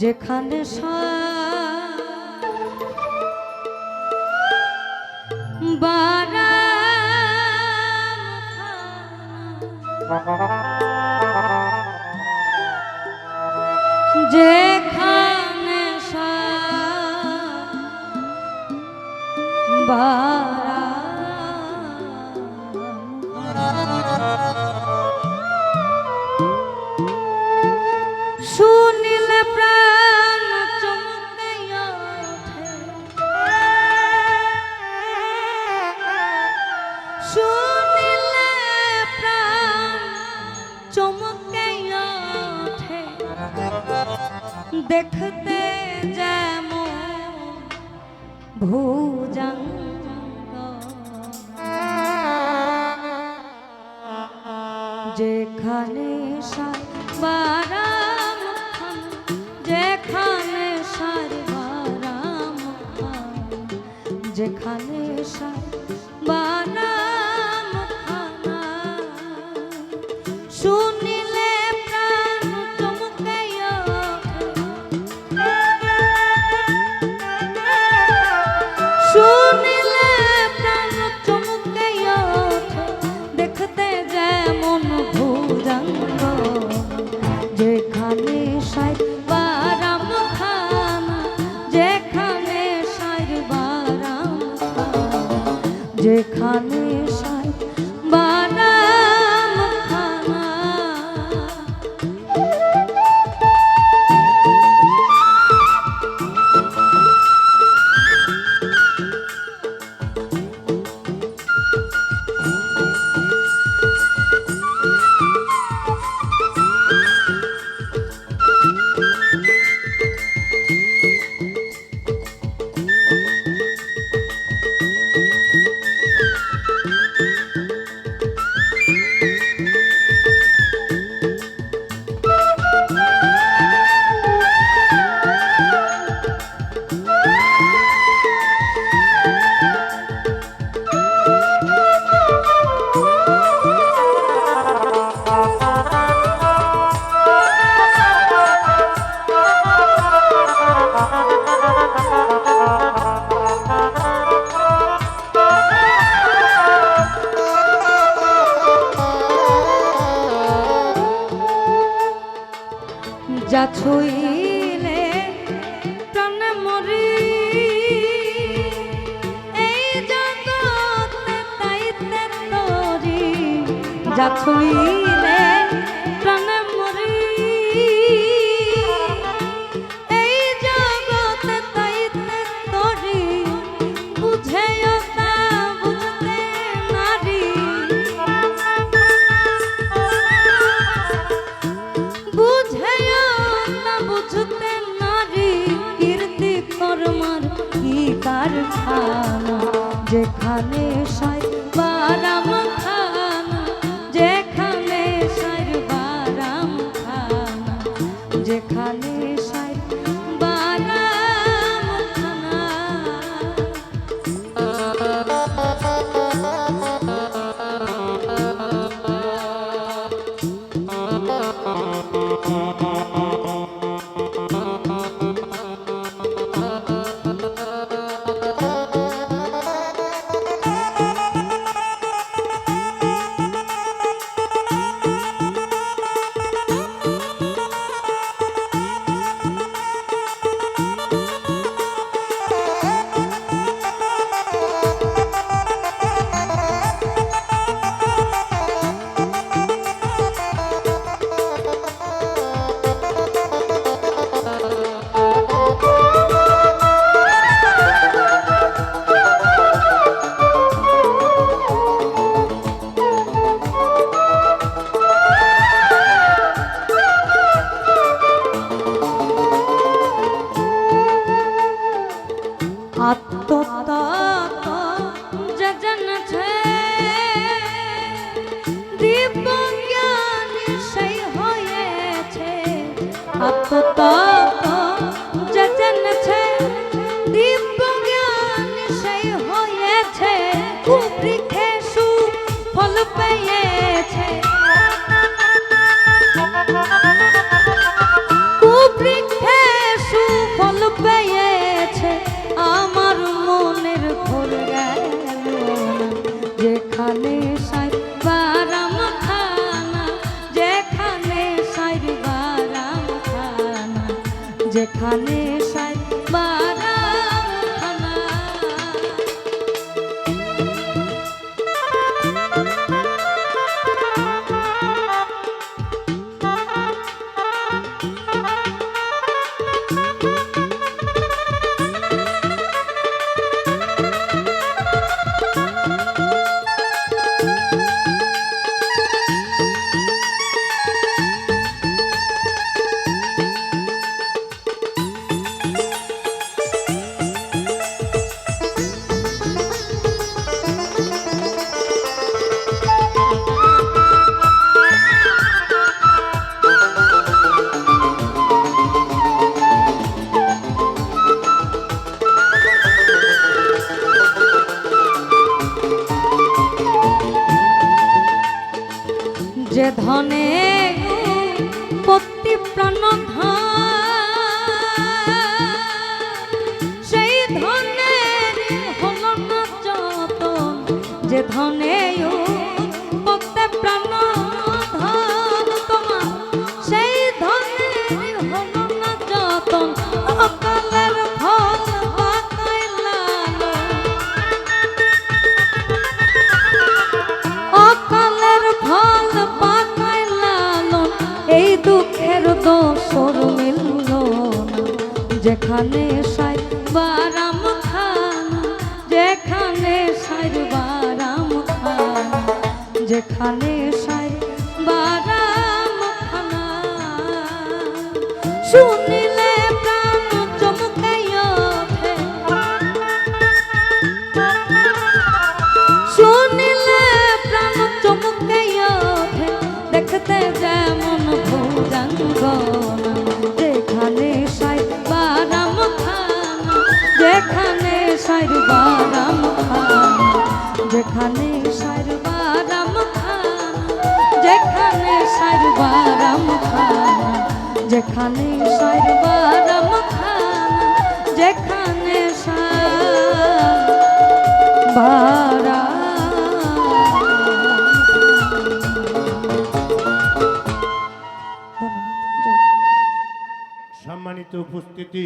যেখানে যেখানে শুনিলে দেখতে যেমন ভুজঙ্গ। যেখানে সারবারাম যেখানে সাই যা ছুইলে প্রাণ মরি। এই জগতে তাইতে তরি বুঝেও তা বুঝতে নারী। বুঝেও না বুঝতে নারী, কীর্তি কর্মার কি তার খানা যেখানে সাই হয়েছে কুবৃক্ষে সুফল পেয়েছে। যেখানে যেখানে সাই বারাম খানা যেখানে সাই বারাম খানা যেখানে সাই বারাম খানা শুনে যেখানে সর্বারাম খানা যেখানে সারা সম্মানিত উপস্থিতি।